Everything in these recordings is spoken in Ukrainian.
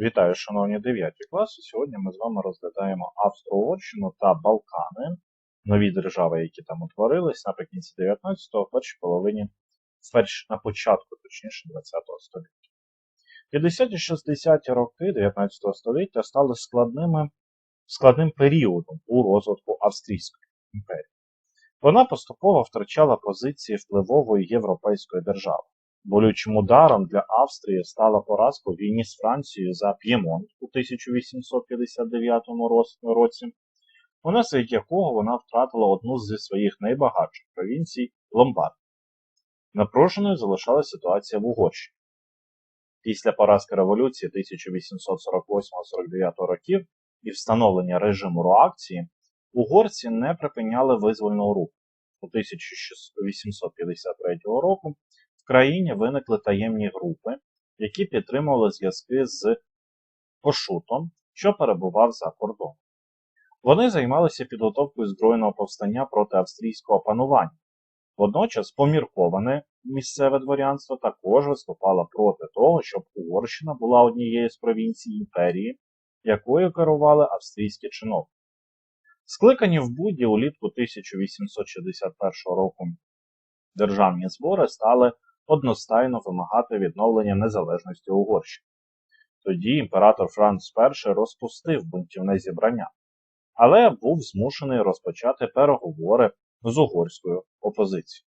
Вітаю, шановні 9 класи. Сьогодні ми з вами розглядаємо Австро-Угорщину та Балкани, нові держави, які там утворились наприкінці 19-го, в першій половині, на початку, точніше, 20-го століття. 50-60 роки 19 століття стали складними, складним періодом у розвитку Австрійської імперії. Вона поступово втрачала позиції впливової європейської держави. Болючим ударом для Австрії стала поразка у війні з Францією за П'ємонт у 1859 році, унаслідок якого вона втратила одну зі своїх найбагатших провінцій Ломбард. Напруженою залишалася ситуація в Угорщині. Після поразки революції 1848-49 років і встановлення режиму реакції угорці не припиняли визвольного руху. У 1853 року в країні виникли таємні групи, які підтримували зв'язки з Кошутом, що перебував за кордоном. Вони займалися підготовкою збройного повстання проти австрійського панування. Водночас помірковане місцеве дворянство також виступало проти того, щоб Угорщина була однією з провінцій імперії, якою керували австрійські чиновники. Скликані в Будді улітку 1861 року державні збори стали одностайно вимагати відновлення незалежності Угорщини. Тоді імператор Франц І розпустив бунтівне зібрання, але був змушений розпочати переговори з угорською опозицією.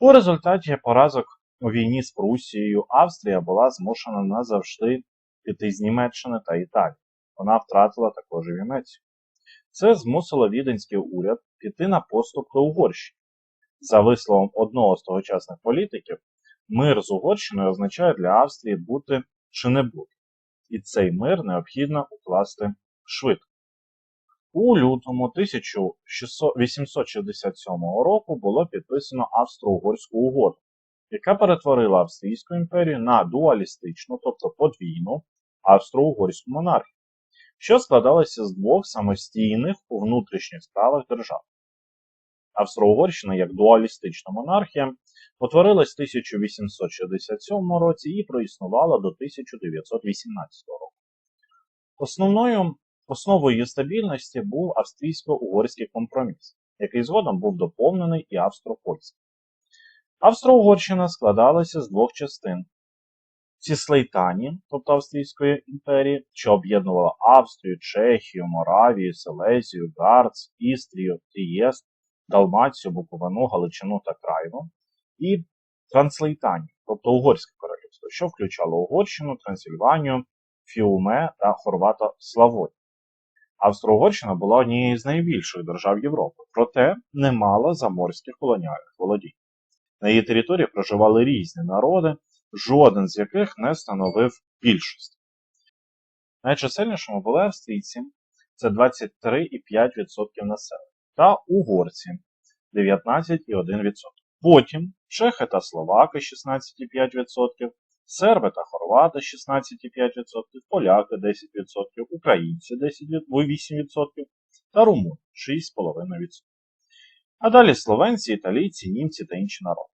У результаті поразок у війні з Прусією Австрія була змушена назавжди піти з Німеччини та Італії. Вона втратила також і Венецію. Це змусило віденський уряд піти на поступки Угорщині. За висловом одного з тогочасних політиків, мир з Угорщиною означає для Австрії бути чи не бути. І цей мир необхідно укласти швидко. У лютому 1867 року було підписано Австро-Угорську угоду, яка перетворила Австрійську імперію на дуалістичну, тобто подвійну австро-угорську монархію, що складалася з двох самостійних у внутрішніх справах держав. Австро-Угорщина як дуалістична монархія утворилась в 1867 році і проіснувала до 1918 року. Основною Основою стабільності був австрійсько-угорський компроміс, який згодом був доповнений і австро-польським. Австро-Угорщина складалася з двох частин: Ціслейтані, тобто Австрійської імперії, що об'єднувала Австрію, Чехію, Моравію, Селезію, Гарц, Істрію, Трієст, Далмацію, Буковину, Галичину та Крайну, і Транслейтані, тобто Угорське королівство, що включало Угорщину, Трансильванію, Фіуме та Хорвато Славою. Австро-Угорщина була однією з найбільших держав Європи, проте не мала заморських колоніальних володінь. На її території проживали різні народи, жоден з яких не становив більшості. Найчисельнішими були австрійці це 23,5% населення, та угорці 19,1%. Потім чехи та словаки 16,5%, серби та хорвати 16,5%, поляки 10%, українці 8% та румуни 6,5%. А далі словенці, італійці, німці та інші народи.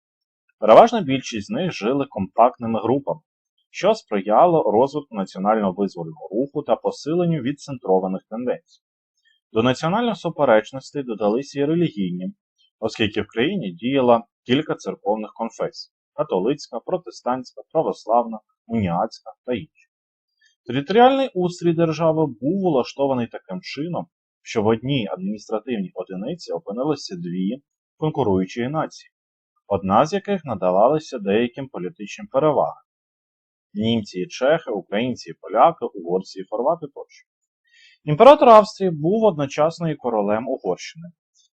Переважна більшість з них жили компактними групами, що сприяло розвитку національного визвольного руху та посиленню відцентрованих тенденцій. До національних суперечностей додалися і релігійні, оскільки в країні діяло кілька церковних конфесій католицька, протестантська, православна, уніатська та інші. Територіальний устрій держави був улаштований таким чином, що в одній адміністративній одиниці опинилися дві конкуруючі нації, одна з яких надавалася деяким політичним перевагам німці і чехи, українці і поляки, угорці і хорвати тощо. Імператор Австрії був одночасно і королем Угорщини,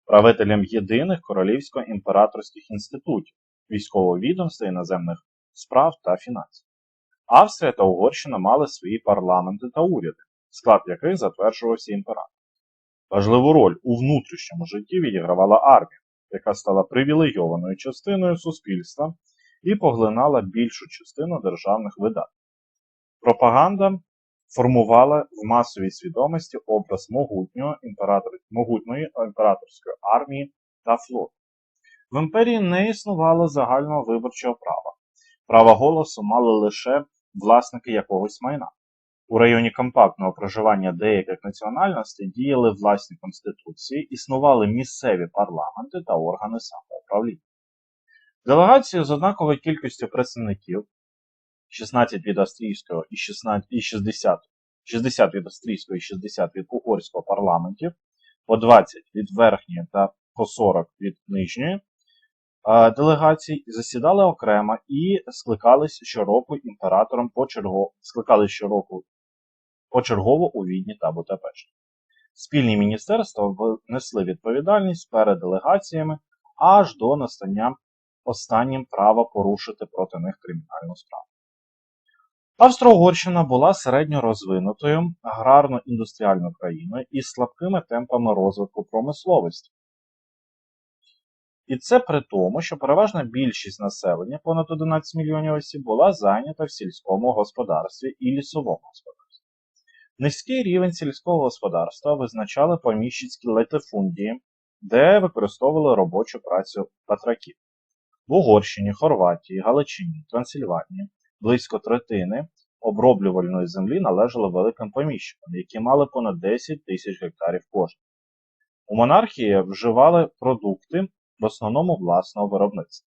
правителем єдиних королівсько-імператорських інститутів, військового відомства, іноземних справ та фінансів. Австрія та Угорщина мали свої парламенти та уряди, склад яких затверджувався імператор. Важливу роль у внутрішньому житті відігравала армія, яка стала привілейованою частиною суспільства і поглинала більшу частину державних видатків. Пропаганда формувала в масовій свідомості образ могутнього імператор... могутньої імператорської армії та флоту. В імперії не існувало загального виборчого права. Право голосу мали лише власники якогось майна. У районі компактного проживання деяких національностей діяли власні конституції, існували місцеві парламенти та органи самоуправління. Делегації з однаковою кількістю представників 16 від австрійського і 16 і 60, 60 від австрійського і 60 від угорського парламентів, по 20 від верхньої та по 40 від нижньої делегацій засідали окремо і скликались щороку імператором почергово, скликались щороку почергово у Відні та Будапешті. Спільні міністерства внесли відповідальність перед делегаціями аж до настання останнім права порушити проти них кримінальну справу. Австро-Угорщина була середньо розвинутою аграрно-індустріальною країною із слабкими темпами розвитку промисловості. І це при тому, що переважна більшість населення, понад 11 мільйонів осіб, була зайнята в сільському господарстві і лісовому господарстві. Низький рівень сільського господарства визначали поміщицькі латифундії, де використовували робочу працю батраків. В Угорщині, Хорватії, Галичині, Трансильванії близько третини оброблювальної землі належали великим поміщикам, які мали понад 10 тисяч гектарів кожен. У монархії вживали продукти в основному власного виробництва.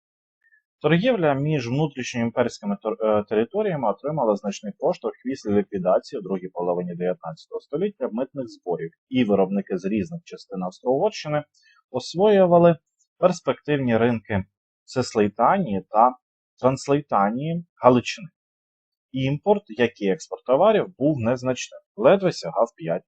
Торгівля між внутрішньоімперськими е, територіями отримала значний поштовх після ліквідації в другій половині 19 століття митних зборів, і виробники з різних частин Австро-Угорщини освоювали перспективні ринки Цеслейтанії та Транслейтанії Галичини. Імпорт, як і експорт товарів, був незначним, ледве сягав 5%.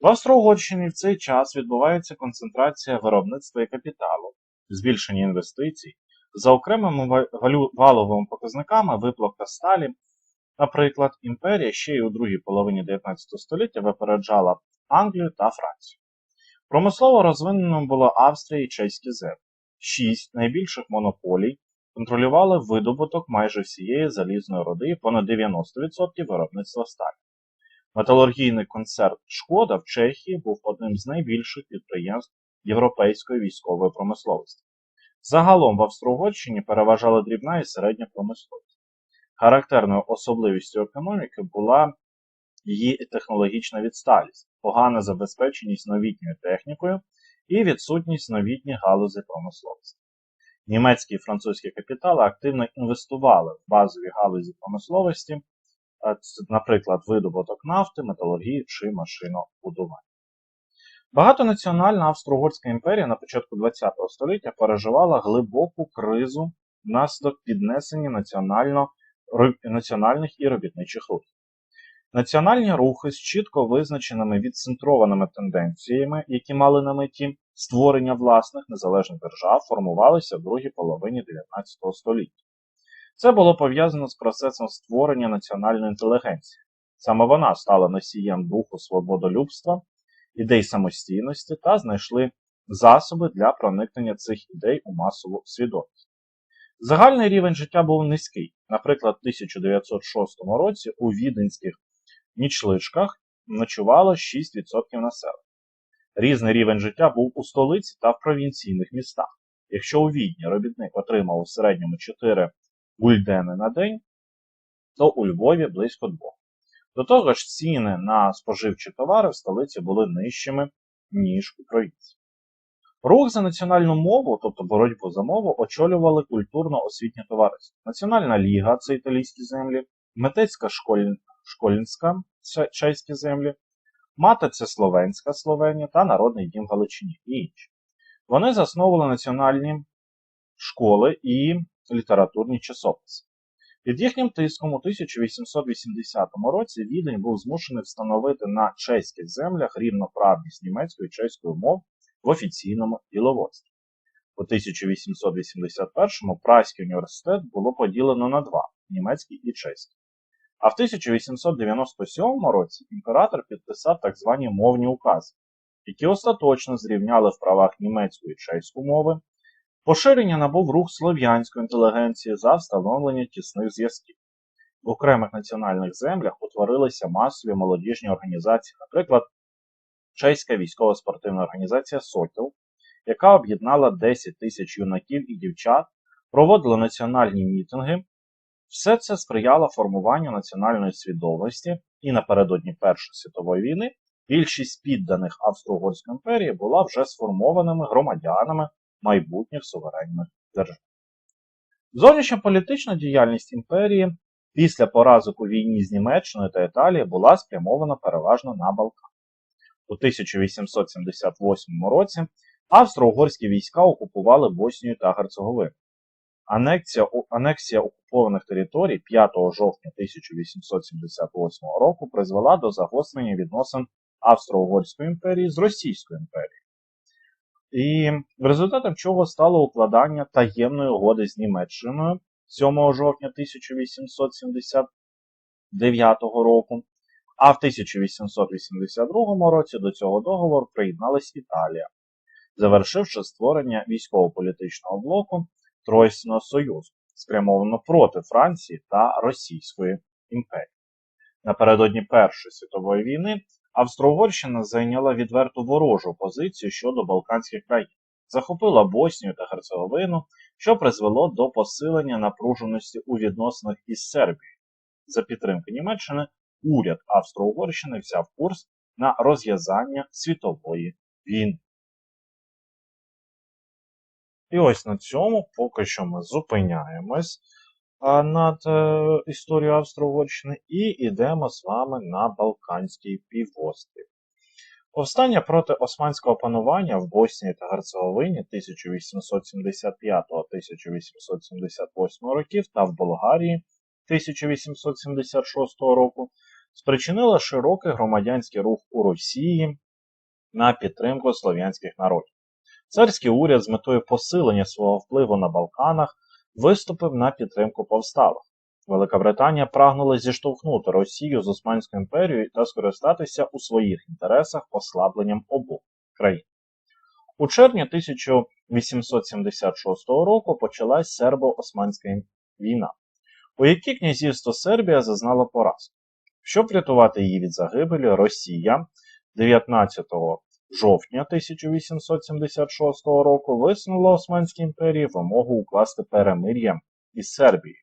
В Австро-Угорщині в цей час відбувається концентрація виробництва і капіталу, збільшення інвестицій, за окремими ва- валовими показниками виплавка сталі. Наприклад, імперія ще й у другій половині 19 століття випереджала Англію та Францію. Промислово розвиненим була Австрія і чеські землі. Шість найбільших монополій контролювали видобуток майже всієї залізної руди понад 90% виробництва сталі. Металургійний концерн Шкода в Чехії був одним з найбільших підприємств європейської військової промисловості. Загалом в Австро-Угорщині переважала дрібна і середня промисловість. Характерною особливістю економіки була її технологічна відсталість, погана забезпеченість новітньою технікою і відсутність новітніх галузей промисловості. Німецькі і французькі капітали активно інвестували в базові галузі промисловості, наприклад, видобуток нафти, металургії чи машинобудування. Багатонаціональна Австро-Угорська імперія на початку ХХ століття переживала глибоку кризу внаслідок піднесення національних і робітничих рухів. Національні рухи з чітко визначеними відцентрованими тенденціями, які мали на меті створення власних незалежних держав, формувалися в другій половині 19 століття. Це було пов'язано з процесом створення національної інтелігенції. Саме вона стала носієм духу свободолюбства, ідей самостійності та знайшли засоби для проникнення цих ідей у масову свідомість. Загальний рівень життя був низький. Наприклад, в 1906 році у віденських нічлишках ночувало 6% населення. Різний рівень життя був у столиці та в провінційних містах. Якщо у Відні робітник отримав у середньому 4 гульдени на день, то у Львові близько 2. До того ж, ціни на споживчі товари в столиці були нижчими, ніж у провінції. Рух за національну мову, тобто боротьбу за мову, очолювали культурно-освітні товариства. Національна ліга це італійські землі, митецька школь... школінська це чеські землі, мати це Словенська Словенія та Народний дім Галичині і інші. Вони засновували національні школи і літературні часописи. Під їхнім тиском у 1880 році Відень був змушений встановити на чеських землях рівноправність німецької і чеської мов в офіційному діловодстві. У 1881-му Праський університет було поділено на два німецький і чеський. А в 1897 році імператор підписав так звані мовні укази, які остаточно зрівняли в правах німецьку і чеську мови. Поширення набув рух слов'янської інтелігенції за встановлення тісних зв'язків. В окремих національних землях утворилися масові молодіжні організації, наприклад, Чеська військово-спортивна організація Сокіл, яка об'єднала 10 тисяч юнаків і дівчат, проводила національні мітинги Все це сприяло формуванню національної свідомості, і напередодні Першої світової війни більшість підданих Австро-Угорської імперії була вже сформованими громадянами майбутніх суверенних держав. Зовнішньополітична діяльність імперії після поразок у війні з Німеччиною та Італією була спрямована переважно на Балкан. У 1878 році австро-угорські війська окупували Боснію та Герцеговину. Анексія, анексія окупованих територій 5 жовтня 1878 року призвела до загострення відносин Австро-Угорської імперії з Російською імперією. І результатом чого стало укладання таємної угоди з Німеччиною 7 жовтня 1879 року. А в 1882 році до цього договору приєдналась Італія, завершивши створення військово-політичного блоку Тройського Союзу, спрямовано проти Франції та Російської імперії. Напередодні Першої світової війни Австро-Угорщина зайняла відверту ворожу позицію щодо Балканських країн, захопила Боснію та Герцеговину, що призвело до посилення напруженості у відносинах із Сербією. За підтримки Німеччини уряд Австро-Угорщини взяв курс на розв'язання світової війни. І ось на цьому поки що ми зупиняємось над е, історією Австро-Угорщини і йдемо з вами на Балканський півострів. Повстання проти османського панування в Боснії та Герцеговині 1875-1878 років та в Болгарії 1876 року спричинило широкий громадянський рух у Росії на підтримку слов'янських народів. Царський уряд з метою посилення свого впливу на Балканах виступив на підтримку повсталих. Велика Британія прагнула зіштовхнути Росію з Османською імперією та скористатися у своїх інтересах послабленням обох країн. У червні 1876 року почалась сербо-османська війна, у якій князівство Сербія зазнало поразку. Щоб врятувати її від загибелі, Росія 19 жовтня 1876 року висунула Османській імперії вимогу укласти перемир'я із Сербією,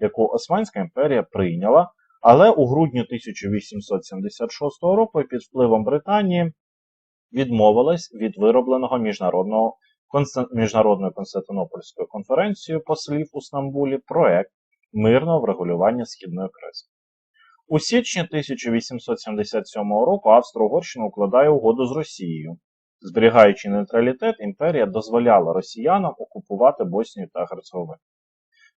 яку Османська імперія прийняла, але у грудні 1876 року під впливом Британії відмовилась від виробленого міжнародного Міжнародною Константинопольською конференцією послів у Стамбулі проект мирного врегулювання східної кризи. У січні 1877 року Австро-Угорщина укладає угоду з Росією. Зберігаючи нейтралітет, імперія дозволяла росіянам окупувати Боснію та Герцеговину.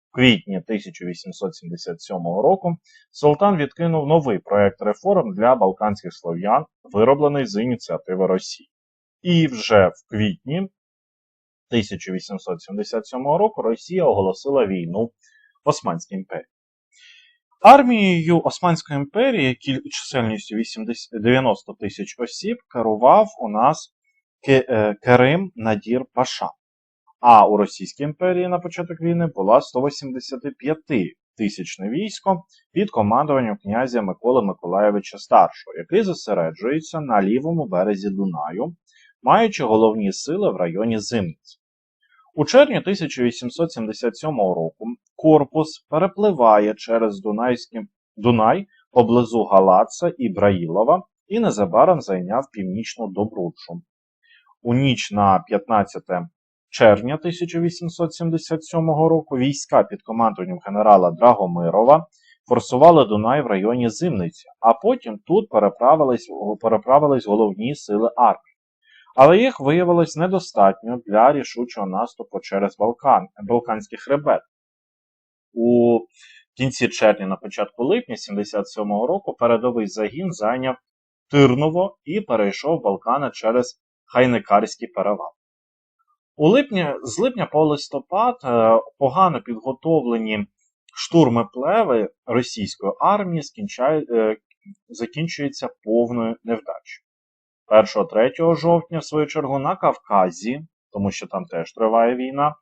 В квітні 1877 року Султан відкинув новий проект реформ для балканських слов'ян, вироблений з ініціативи Росії. І вже в квітні 1877 року Росія оголосила війну Османській імперії. Армією Османської імперії чисельністю 80, 90 тисяч осіб керував у нас е, Керим Надір Паша. А у Російській імперії на початок війни була 185 тисячне військо під командуванням князя Миколи Миколаєвича Старшого, який зосереджується на лівому березі Дунаю, маючи головні сили в районі Зимниць. У червні 1877 року корпус перепливає через Дунайський Дунай поблизу Галаца і Браїлова і незабаром зайняв північну Добрудшу. У ніч на 15 червня 1877 року війська під командуванням генерала Драгомирова форсували Дунай в районі Зимниці, а потім тут переправились, переправились головні сили армії але їх виявилось недостатньо для рішучого наступу через Балкан, Балканський хребет. У кінці червня, на початку липня 77-го року передовий загін зайняв Тирново і перейшов Балкани через Хайникарський перевал. У липні, З липня по листопад е, погано підготовлені штурми плеви російської армії е, закінчуються повною невдачею. 1-3 жовтня, в свою чергу, на Кавказі, тому що там теж триває війна,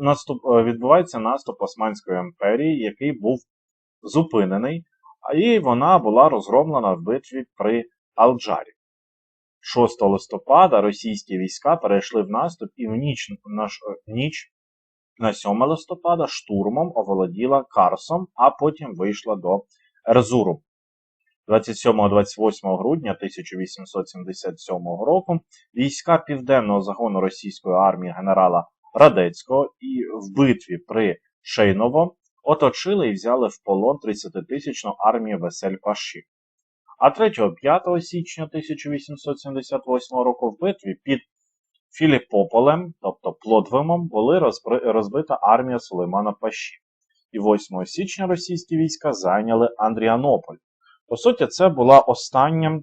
наступ, е, відбувається наступ Османської імперії, який був зупинений, і вона була розгромлена в битві при Алджарі. 6 листопада російські війська перейшли в наступ і в ніч, наш, ніч на 7 листопада штурмом оволоділа Карсом, а потім вийшла до Ерзуру. 27-28 грудня 1877 року війська південного загону російської армії генерала Радецького і в битві при Шейново оточили і взяли в полон 30-тисячну армію Весель Паші. А 3-5 січня 1878 року в битві під Філіпополем, тобто Плодвимом, були розбита армія Сулеймана Паші. І 8 січня російські війська зайняли Андріанополь. По суті, це була остання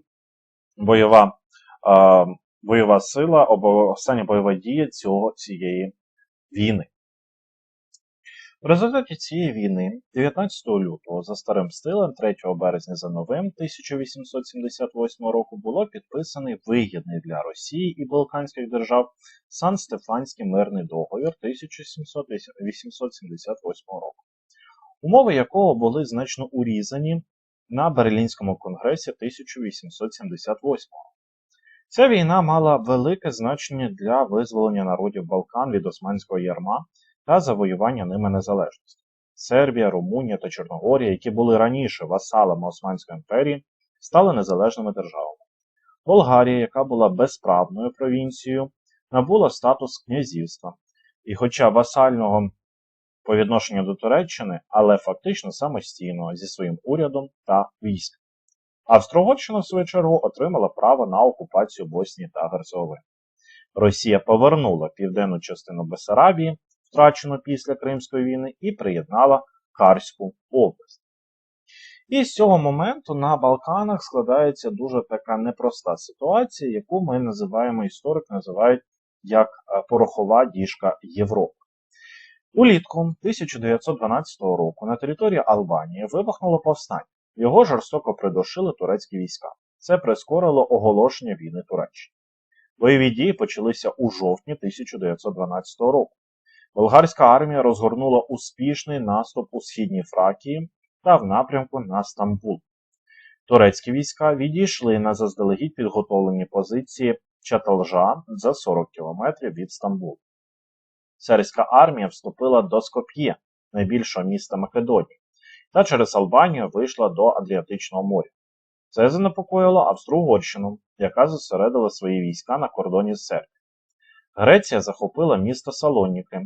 бойова, е, бойова сила, або остання бойова дія цього, цієї війни. В результаті цієї війни, 19 лютого, за старим стилем, 3 березня за новим 1878 року, було підписаний вигідний для Росії і Балканських держав Сан-Стефанський мирний договір 1878 року, умови якого були значно урізані на Берлінському конгресі 1878 Ця війна мала велике значення для визволення народів Балкан від османського ярма та завоювання ними незалежності. Сербія, Румунія та Чорногорія, які були раніше васалами Османської імперії, стали незалежними державами. Болгарія, яка була безправною провінцією, набула статус князівства, і, хоча васального по відношенню до Туреччини, але фактично самостійного зі своїм урядом та військом. Австро-Угорщина, в свою чергу, отримала право на окупацію Боснії та Герцеговини. Росія повернула південну частину Бесарабії, втрачену після Кримської війни, і приєднала Карську область. І з цього моменту на Балканах складається дуже така непроста ситуація, яку ми називаємо історик, називають як е, порохова діжка Європи. Улітку 1912 року на території Албанії вибухнуло повстання. Його жорстоко придушили турецькі війська. Це прискорило оголошення війни Туреччини. Бойові дії почалися у жовтні 1912 року. Болгарська армія розгорнула успішний наступ у східній Фракії та в напрямку на Стамбул. Турецькі війська відійшли на заздалегідь підготовлені позиції Чаталжа за 40 км від Стамбулу. Сербська армія вступила до Скоп'є, найбільшого міста Македонії, та через Албанію вийшла до Адріатичного моря. Це занепокоїло Австро-Угорщину, яка зосередила свої війська на кордоні з Сербією. Греція захопила місто Салоніки.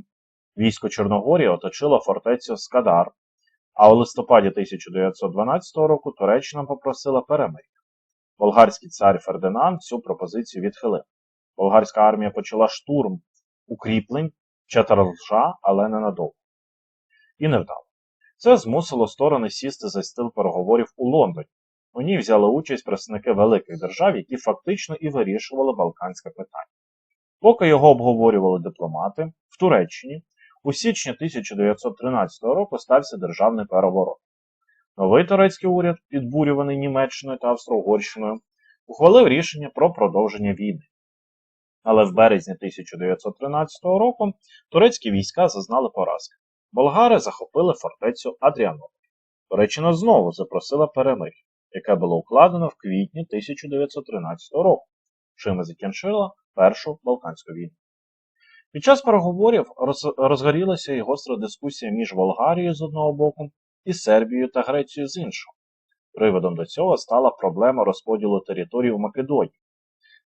Військо Чорногорії оточило фортецю Скадар, а у листопаді 1912 року Туреччина попросила перемир'я. Болгарський цар Фердинанд цю пропозицію відхилив. Болгарська армія почала штурм укріплень Чатарлжа, але ненадовго. І невдало. Це змусило сторони сісти за стіл переговорів у Лондоні. У ній взяли участь представники великих держав, які фактично і вирішували балканське питання. Поки його обговорювали дипломати, в Туреччині у січні 1913 року стався державний переворот. Новий турецький уряд, підбурюваний Німеччиною та Австро-Угорщиною, ухвалив рішення про продовження війни. Але в березні 1913 року турецькі війська зазнали поразки. Болгари захопили фортецю Адріанополь. Туреччина знову запросила перемир'я, яке було укладено в квітні 1913 року, чим і закінчила Першу Балканську війну. Під час переговорів роз- розгорілася і гостра дискусія між Болгарією з одного боку і Сербією та Грецією з іншого. Приводом до цього стала проблема розподілу територій у Македонії.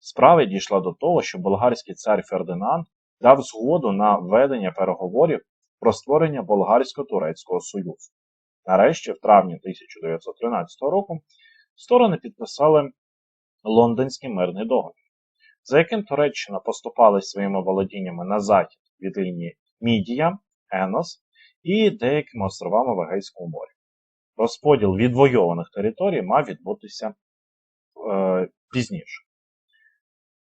Справа дійшла до того, що болгарський цар Фердинанд дав згоду на ведення переговорів про створення болгарсько-турецького союзу. Нарешті, в травні 1913 року, сторони підписали Лондонський мирний договір, за яким Туреччина поступалась своїми володіннями на захід від лінії Мідія, Енос і деякими островами в Егейському морі. Розподіл відвойованих територій мав відбутися е, пізніше.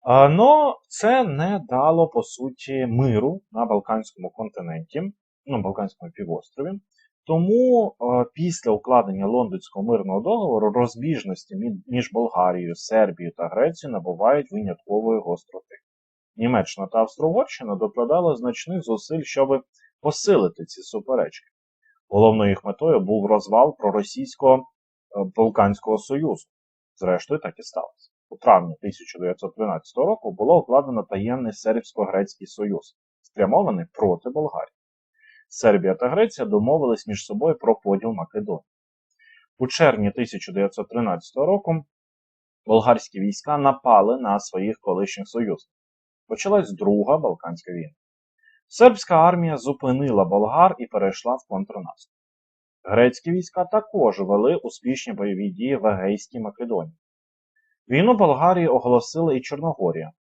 Но це не дало по суті миру на Балканському континенті, ну, Балканському півострові. Тому після укладення Лондонського мирного договору розбіжності між Болгарією, Сербією та Грецією набувають виняткової гостроти. Німеччина та Австро-Угорщина докладали значних зусиль, щоб посилити ці суперечки. Головною їх метою був розвал проросійського е, Балканського союзу. Зрештою, так і сталося. У травні 1913 року було укладено таємний сербсько-грецький союз, спрямований проти Болгарії. Сербія та Греція домовились між собою про поділ Македонії. У червні 1913 року болгарські війська напали на своїх колишніх союзників. Почалась Друга Балканська війна. Сербська армія зупинила болгар і перейшла в контрнаступ. Грецькі війська також вели успішні бойові дії в Егейській Македонії. Війну Болгарії оголосила і Чорногорія.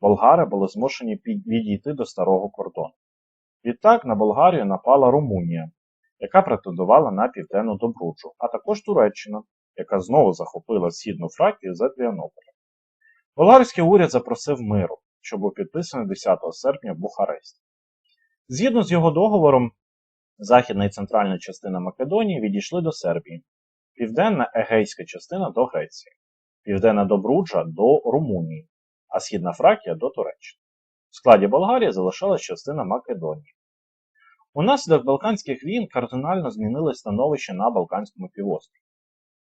Болгари були змушені відійти до старого кордону. Відтак на Болгарію напала Румунія, яка претендувала на південну Добруджу, а також Туреччина, яка знову захопила східну Фракію за Тріанополя. Болгарський уряд запросив миру, що був підписаний 10 серпня в Бухаресті. Згідно з його договором, західна і центральна частина Македонії відійшли до Сербії, південна Егейська частина до Греції, південна Добруджа до Румунії, а східна Фракія до Туреччини. В складі Болгарії залишалась частина Македонії. Унаслідок Балканських війн кардинально змінилось становище на Балканському півострові.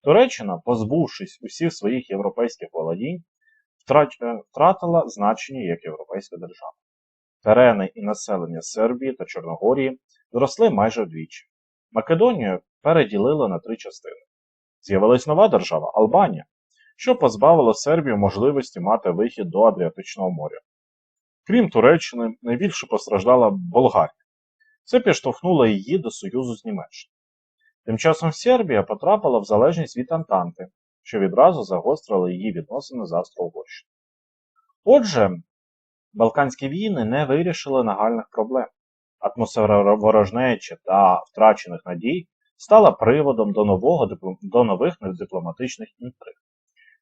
Туреччина, позбувшись усіх своїх європейських володінь, е, втратила значення як європейська держава. Терени і населення Сербії та Чорногорії зросли майже вдвічі. Македонію переділили на три частини. З'явилась нова держава Албанія, що позбавило Сербію можливості мати вихід до Адріатичного моря. Крім Туреччини, найбільше постраждала Болгарія. Це підштовхнуло її до союзу з Німеччиною. Тим часом Сербія потрапила в залежність від Антанти, що відразу загострило її відносини з Австро-Угорщиною. Отже, Балканські війни не вирішили нагальних проблем. Атмосфера ворожнечі та втрачених надій стала приводом до, нового, до нових дипломатичних інтриг,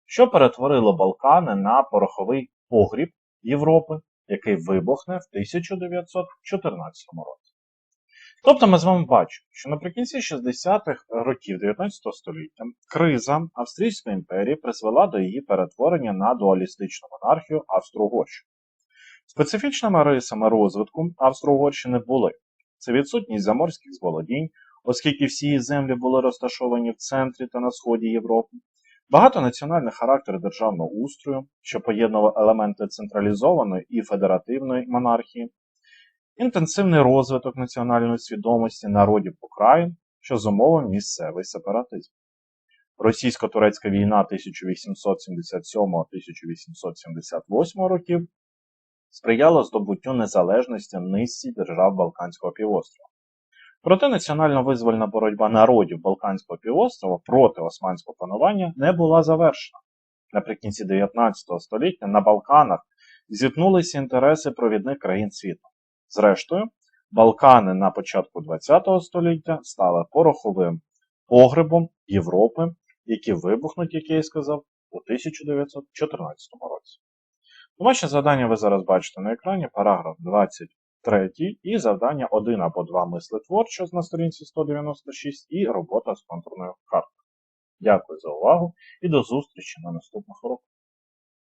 що перетворило Балкани на пороховий погріб Європи, який вибухне в 1914 році. Тобто ми з вами бачимо, що наприкінці 60-х років 19 століття криза Австрійської імперії призвела до її перетворення на дуалістичну монархію Австро-Угорщини. Специфічними рисами розвитку Австро-Угорщини були це відсутність заморських зволодінь, оскільки всі її землі були розташовані в центрі та на сході Європи, багатонаціональний характер державного устрою, що поєднував елементи централізованої і федеративної монархії, інтенсивний розвиток національної свідомості народів окраїн, що зумовив місцевий сепаратизм. Російсько-турецька війна 1877-1878 років сприяла здобуттю незалежності низці держав Балканського півострова. Проте національно-визвольна боротьба народів Балканського півострова проти османського панування не була завершена. Наприкінці 19 століття на Балканах зіткнулися інтереси провідних країн світу. Зрештою, Балкани на початку ХХ століття стали пороховим погребом Європи, які вибухнуть, як я і сказав, у 1914 році. Домашнє завдання ви зараз бачите на екрані, параграф 23 і завдання 1 або 2 мисли творчо на сторінці 196 і робота з контурною картою. Дякую за увагу і до зустрічі на наступних уроках.